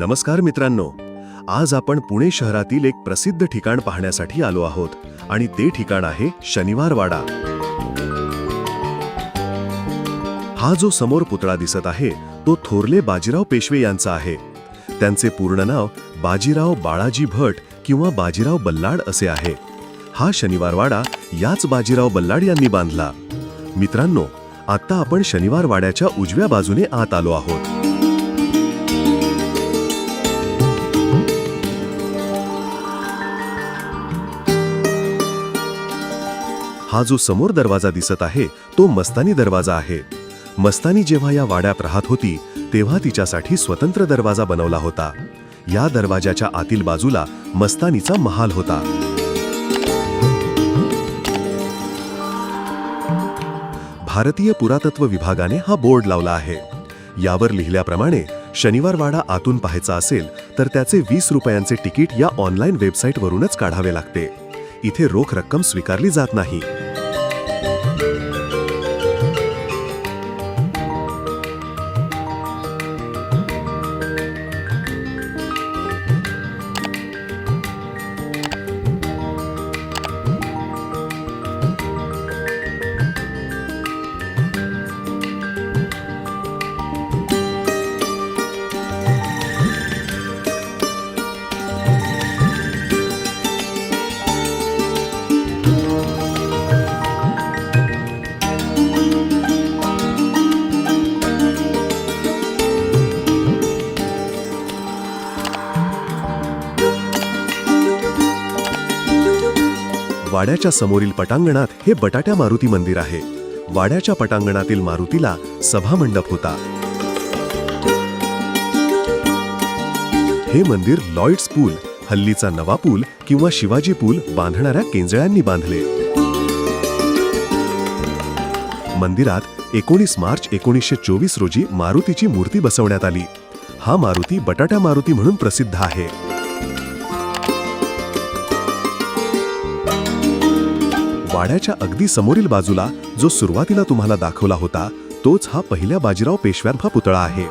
नमस्कार मित्रांनो आज आपण पुणे शहरातील एक प्रसिद्ध ठिकाण पाहण्यासाठी आलो आहोत आणि ते ठिकाण आहे शनिवारवाडा. हा जो समोर पुतळा दिसत आहे तो थोरले बाजीराव पेशवे यांचा आहे. त्यांचे पूर्ण नाव बाजीराव बाळाजी भट किंवा बाजीराव बल्लाड असे आहे. हा शनिवारवाडा याच बाजीराव बल्लाड यांनी बांधला. मित्रांनो आत्ता आपण शनिवार वाड्याच्या उजव्या बाजूने आत आलो आहोत. हा जो समोर दरवाजा दिसत आहे तो मस्तानी दरवाजा आहे. मस्तानी जेव्हा या वाड्यात राहत होती तेव्हा तिच्यासाठी स्वतंत्र दरवाजा बनवला होता. या दरवाजाच्या आतील बाजूला मस्तानीचा महाल होता. भारतीय पुरातत्व विभागाने हा बोर्ड लावला आहे. यावर लिहिल्याप्रमाणे शनिवार वाडा आतून पाहायचा असेल तर त्याचे वीस रुपयांचे तिकीट या ऑनलाईन वेबसाईटवरूनच काढावे लागते. इथे रोख रक्कम स्वीकारली जात नाही. वाड्याच्या समोरील पटांगणात हे बटाट्या मारुती मंदिर आहे. वाड्याच्या पटांगणातील मारुतीला सभामंडप होता. हे मंदिर लॉइड्स पूल हल्लीचा नवा पूल किंवा शिवाजी पूल बांधणाऱ्या केंजळ्यांनी बांधले. मंदिरात एकोणीस मार्च एकोणीसशे चोवीस रोजी मारुतीची मूर्ती बसवण्यात आली. हा मारुती बटाट्या मारुती म्हणून प्रसिद्ध आहे. वाड्याच्या अगदी समोरील बाजूला जो सुरुवातीला तुम्हाला दाखवला होता तोच हा पहिल्या बाजीराव पेशव्यांचा पुतळा आहे.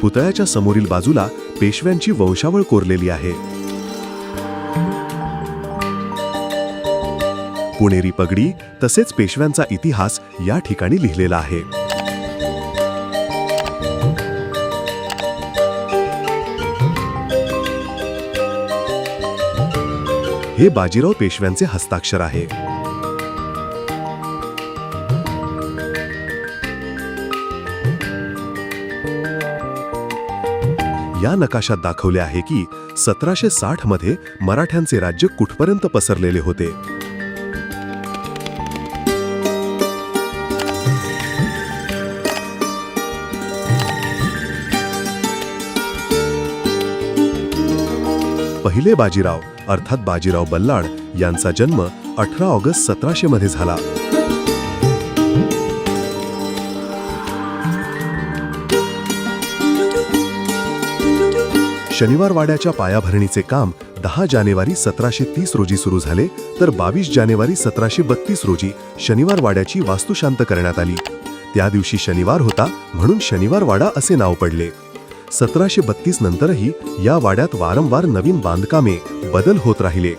पुतळ्याच्या समोरील बाजूला पेशव्यांची वंशावळ कोरलेली आहे. पुणेरी पगडी तसेच पेशव्यांचा इतिहास या ठिकाणी लिहिलेला आहे. हे बाजीराव पेशव्यांचे हस्ताक्षर आहे. या नकाशात दाखवले आहे की सतराशे साठमध्ये मराठ्यांचे राज्य कुठपर्यंत पसरलेले होते? पहिले बाजीराव अर्थात बाजीराव बल्लाळ यांचा जन्म अठरा ऑगस्ट सतराशे मध्ये झाला. शनिवार वाड्याच्या पायाभरणीचे काम दहा जानेवारी सतराशे तीस रोजी सुरू झाले तर बावीस जानेवारी सतराशे बत्तीस रोजी शनिवार वाड्याची वास्तुशांत करण्यात आली. त्या दिवशी शनिवार होता म्हणून शनिवार वाडा असे नाव पडले. सतराशे बत्तीस नंतरही या वाड्यात वारंवार नवीन बांधकामे बदल होत राहिले.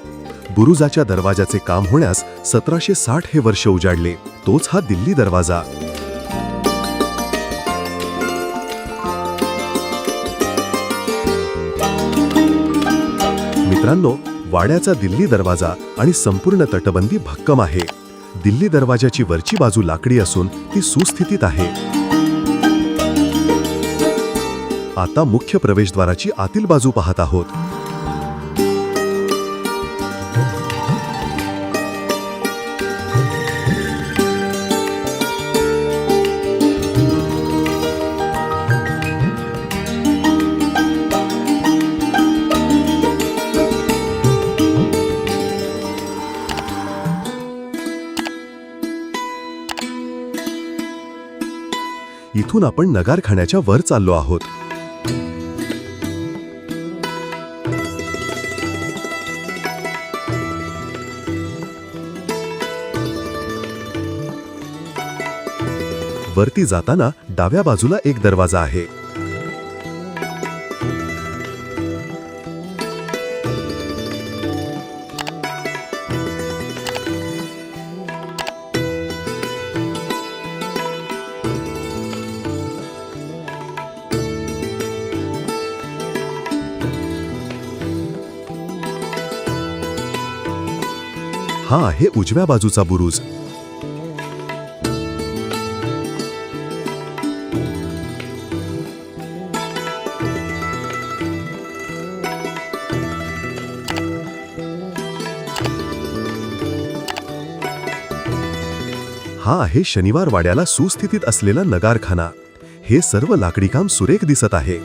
बुरुजाच्या दरवाजाचे काम होण्यास सतराशे साठ हे वर्ष उजाडले. तोच हा दिल्ली दरवाजा. मित्रांनो वाड्याचा दिल्ली दरवाजा आणि संपूर्ण तटबंदी भक्कम आहे. दिल्ली दरवाजाची वरची बाजू लाकडी असून ती सुस्थितीत आहे. आता मुख्य प्रवेशद्वाराची आतील बाजू पाहत आहोत. इथून आपण नगारखान्याच्या वर चाललो आहोत. वरती जाताना डाव्या बाजूला एक दरवाजा आहे. हा आहे उजव्या बाजूचा बुरुज. हा आहे शनिवार वाड्याला सुस्थितीत असलेला नगारखाना. हे सर्व लाकडी काम सुरेख दिसत आहे.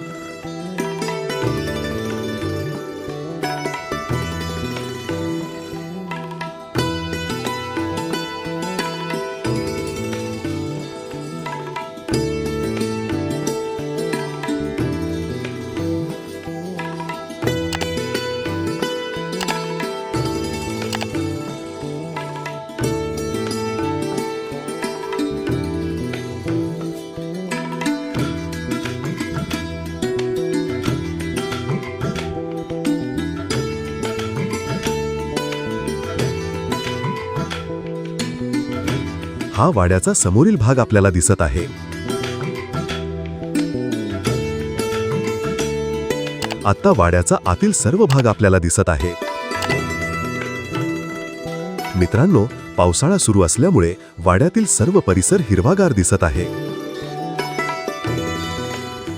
हा वाड्याचा समोरील भाग आपल्याला दिसत आहे. आता वाड्याचा आतील सर्व भाग आपल्याला दिसत आहे. मित्रांनो पावसाळा सुरू असल्यामुळे वाड्यातील सर्व परिसर हिरवागार दिसत आहे.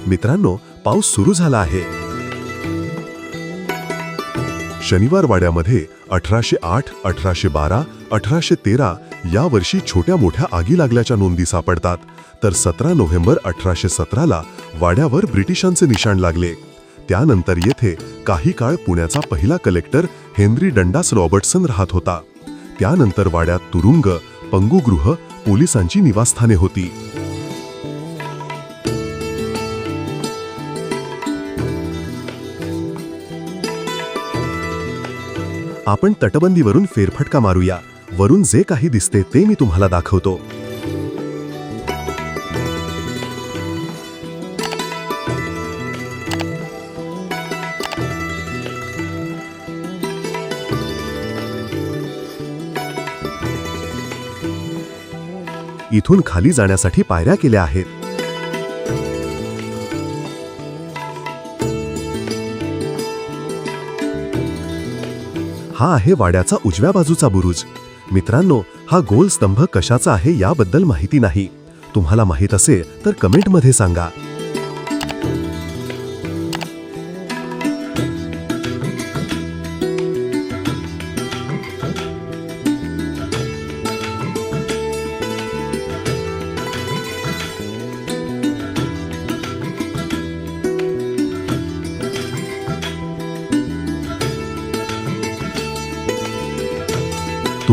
मित्रांनो पाऊस सुरू झाला आहे. शनिवार वाड्यामध्ये अठराशे आठ अठराशे बारा अठराशे तेरा या वर्षी छोट्या मोठ्या आगी लागल्याच्या नोंदी सापडतात. तर सतरा नोव्हेंबर अठराशे सतराला वाड्यावर ब्रिटिशांचे निशाण लागले. त्यानंतर येथे काही काळ पुण्याचा पहिला कलेक्टर हेनरी डंडास रॉबर्टसन राहत होता. त्यानंतर वाड्यात तुरुंग पंगुगृह पोलिसांची निवासस्थाने होती. आपण तटबंदीवरून फेरफटका मारूया. वरून जे काही दिसते ते मी तुम्हाला दाखवतो. इथून खाली जाण्यासाठी पायऱ्या केल्या आहेत. हा आहे वाड्याचा उजव्या बाजूचा बुरुज. मित्रांनो हा गोल स्तंभ कशाचा आहे याबद्दल माहिती नाही. तुम्हाला माहीत असेल तर कमेंटमध्ये सांगा.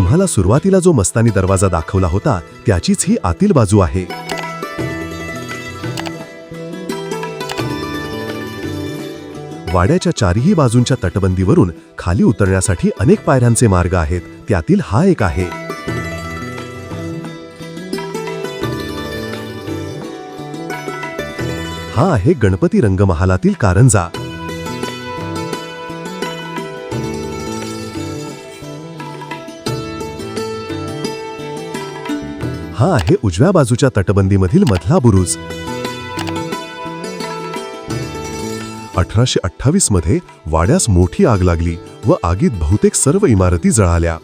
तुम्हाला सुरुवातीला जो मस्तानी दरवाजा दाखवला होता त्याचीच ही आतील बाजू आहे. वाड्याच्या चारही बाजूंच्या तटबंदीवरून खाली उतरण्यासाठी अनेक पायऱ्यांचे मार्ग आहेत त्यातील हा एक आहे. हा आहे गणपती रंगमहालातील कारंजा. हा आहे उजव्या बाजूच्या तटबंदीमधील मधला बुरुज. अठराशे अठ्ठावीसमध्ये वाड्यास मोठी आग लागली व आगीत बहुतेक सर्व इमारती जळाल्या.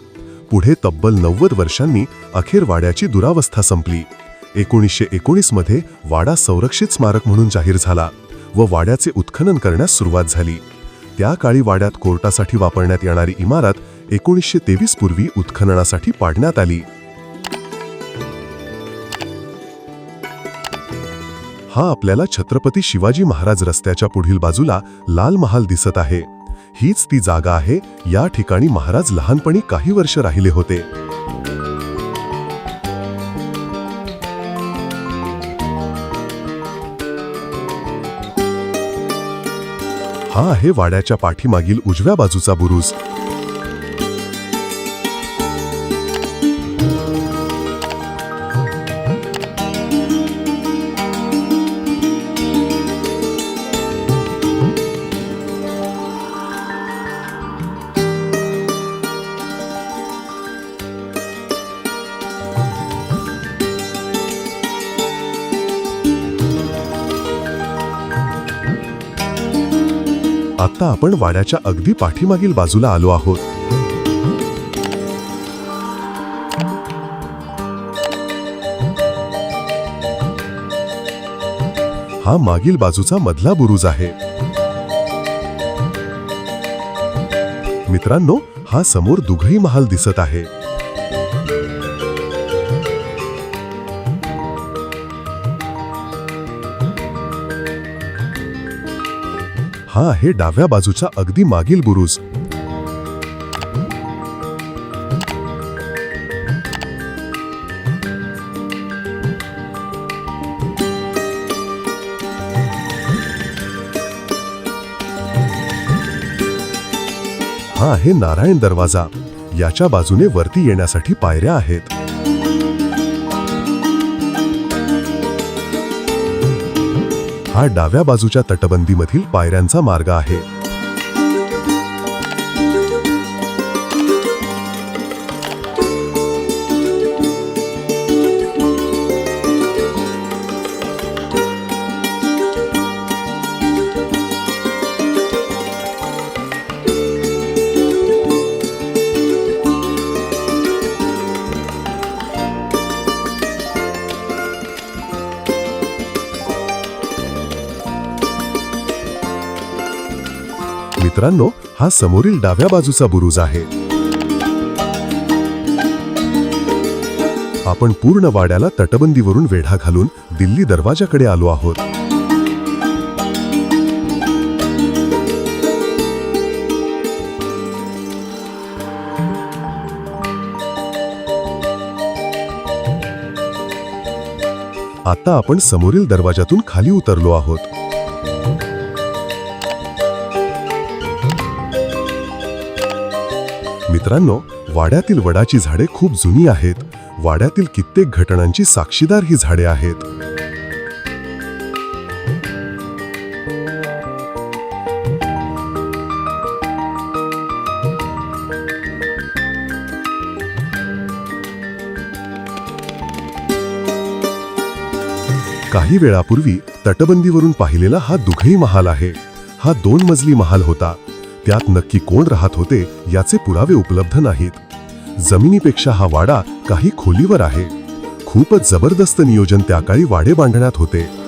पुढे तब्बल नव्वद वर्षांनी अखेर वाड्याची दुरावस्था संपली. एकोणीसशे एकोणीसमध्ये वाडा संरक्षित स्मारक म्हणून जाहीर झाला व वाड्याचे उत्खनन करण्यास सुरुवात झाली. त्या काळी वाड्यात कोर्टासाठी वापरण्यात येणारी इमारत एकोणीसशे तेवीस पूर्वी उत्खननासाठी पाडण्यात आली. हा आपल्याला छत्रपती शिवाजी महाराज रस्त्याच्या पुढील बाजूला लाल महाल दिसत आहे. हीच ती जागा आहे. या ठिकाणी महाराज लहानपणी काही वर्ष राहिले होते. हा आहे वाड्याच्या पाठीमागील उजव्या बाजूचा बुरुज. आता आपण वाड्याच्या अगदी पाठीमागील बाजूला आलो आहोत. हा मागील बाजूचा मधला बुरुज आहे. मित्रांनो हा समोर दुघई महाल दिसत आहे. हा आहे डाव्या बाजूचा अगदी मागील बुरुज. हा आहे नारायण दरवाजा. याच्या बाजूने वरती येण्यासाठी पायऱ्या आहेत. हा डाव्या बाजूच्या तटबंदीमधील पायऱ्यांचा मार्ग आहे. मित्रांनो हा समोरील डाव्या बाजूचा बुरुज आहे. आपण पूर्ण वाड्याला तटबंदीवरून वेढा घालून दिल्ली दरवाजाकडे आलो आहोत. आता आपण समोरील दरवाजातून खाली उतरलो आहोत. मित्रांनो वाड्यातील वडाची झाडे खूप जुनी आहेत. वाड्यातील कित्येक घटनांची साक्षीदार ही झाडे आहेत. काही वेळापूर्वी तटबंदीवरून पाहिलेला हा दुघई महाल आहे. हा दोन मजली महाल होता. त्यात नक्की कोण राहत होते याचे पुरावे उपलब्ध नाहीत. जमिनीपेक्षा हा वाडा काही खोलीवर आहे. खूपच जबरदस्त नियोजन त्या काळी वाडे बांधण्यात होते.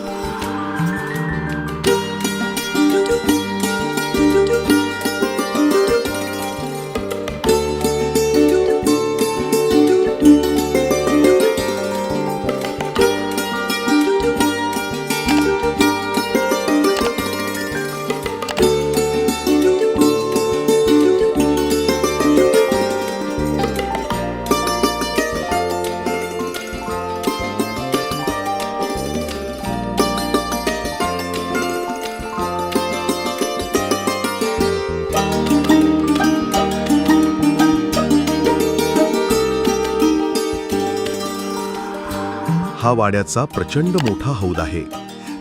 हा वाड्याचा प्रचंड मोठा हौद आहे.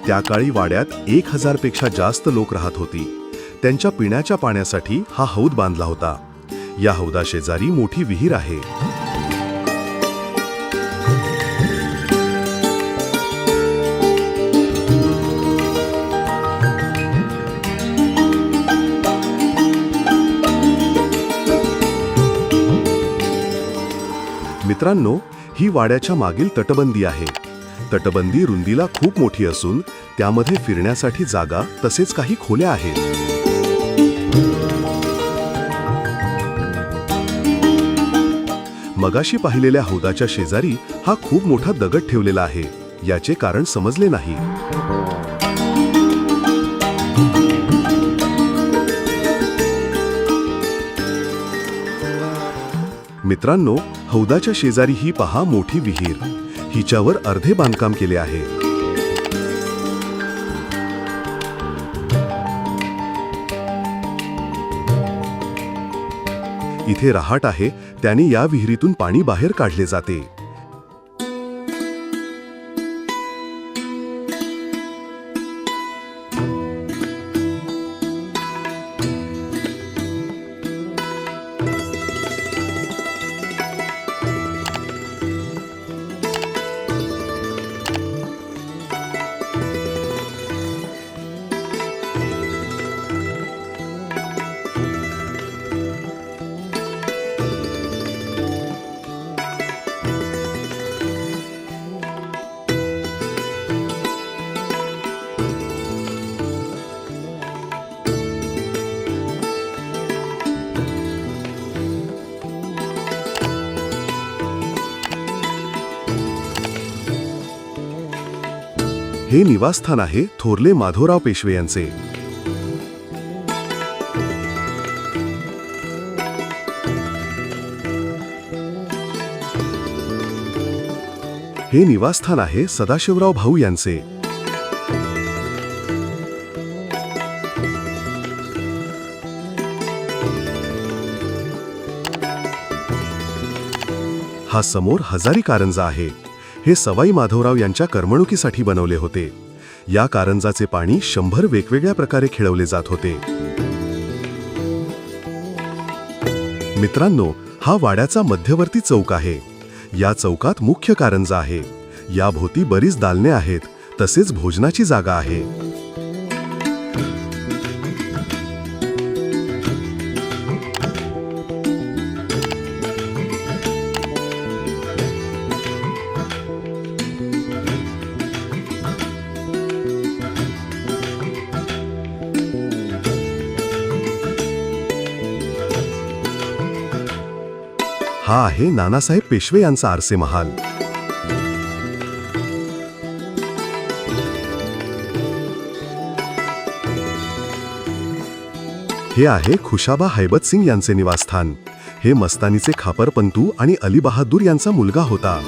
त्या काळी वाड्यात एक हजारपेक्षा जास्त लोक राहत होती. त्यांच्या पिण्याच्या पाण्यासाठी हा हौद बांधला होता. या हौदाशेजारी मोठी विहीर आहे. मित्रांनो ही वाड्याच्या मागील तटबंदी आहे. तटबंदी रुंदीला खूप मोठी असून त्यामध्ये फिरण्यासाठी जागा तसेच काही खोल्या आहेत. मगाशी पाहिलेल्या हौदाच्या शेजारी हा खूप मोठा दगड ठेवलेला आहे. याचे कारण समजले नाही. मित्रांनो हौदाच्या शेजारी ही पहा मोठी विहीर. हिच्यावर अर्धे बांधकाम केले आहे. इथे रहाट आहे त्याने या विहिरीतून पाणी बाहेर काढले जाते. हे निवासस्थान आहे थोरले माधवराव पेशवे यांचे. हे निवासस्थान आहे सदाशिवराव भाऊ यांचे. हा समोर हजारी कारंजा आहे. हे सवाई माधवराव यांच्या करमणुकीसाठी बनवले होते. या कारंजाचे पाणी शंभर वेगवेगळ्या प्रकारे खेळवले जात होते. मित्रांनो हा वाड्याचा मध्यवर्ती चौक आहे. या चौकात मुख्य कारंजा आहे. या भोवती बरीच दालने आहेत. तसेच भोजनाची जागा आहे. हा आहे नानासाहेब पेशवे यांचा आरसे महाल. हे आहे खुशाबा हैबत सिंग यांचे निवासस्थान. हे मस्तानीचे खापरपंतू आणि अली बहादूर यांचा मुलगा होता.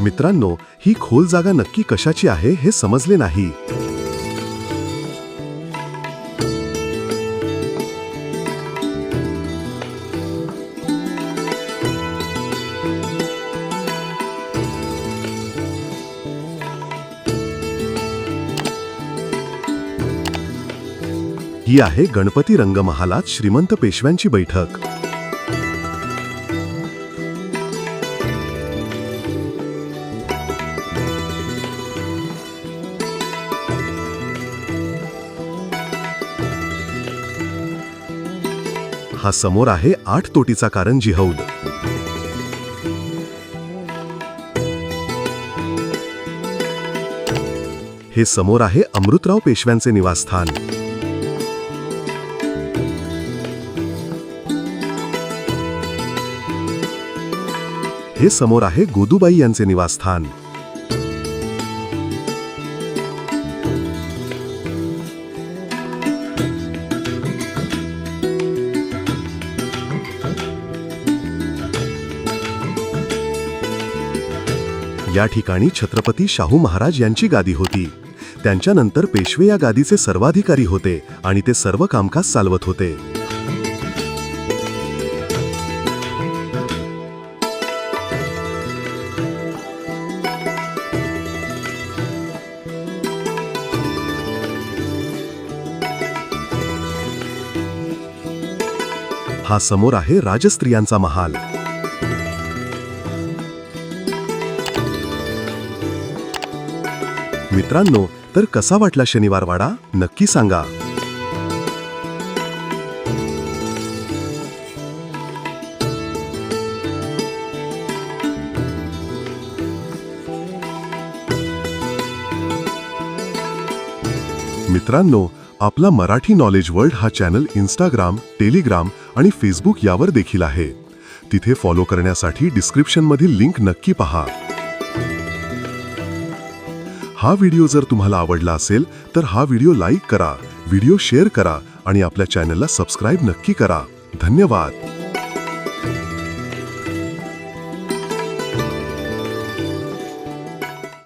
मित्रांनो ही खोल जागा नक्की कशाची आहे हे समजले नाही. ही आहे गणपती रंगमहालात श्रीमंत पेशव्यांची बैठक. हा समोर आहे आठ तोटीचा कारंजी हौद हे समोर आहे अमृतराव पेशव्यांचे निवासस्थान. हे समोर आहे गोदूबाई यांचे निवासस्थान. या ठिकाणी छत्रपती शाहू महाराज यांची गादी होती. त्यांच्यानंतर पेशवे या गादीचे सर्वाधिकारी होते आणि ते सर्व कामकाज चालवत होते. हा समोर आहे राजस्त्रियांचा महाल. मित्रांनो तर कसा वाटला शनिवार वाडा? नक्की सांगा. मित्रांनो आपला मराठी नॉलेज वर्ल्ड हा चॅनल इंस्टाग्राम टेलिग्राम आणि फेसबुक यावर देखील आहे. तिथे फॉलो करण्यासाठी डिस्क्रिप्शनमधील लिंक नक्की पहा. हा व्हिडिओ जर तुम्हाला आवडला असेल तर हा व्हिडिओ लाईक करा व्हिडिओ शेअर करा आणि आपल्या चॅनलला सबस्क्राईब नक्की करा. धन्यवाद!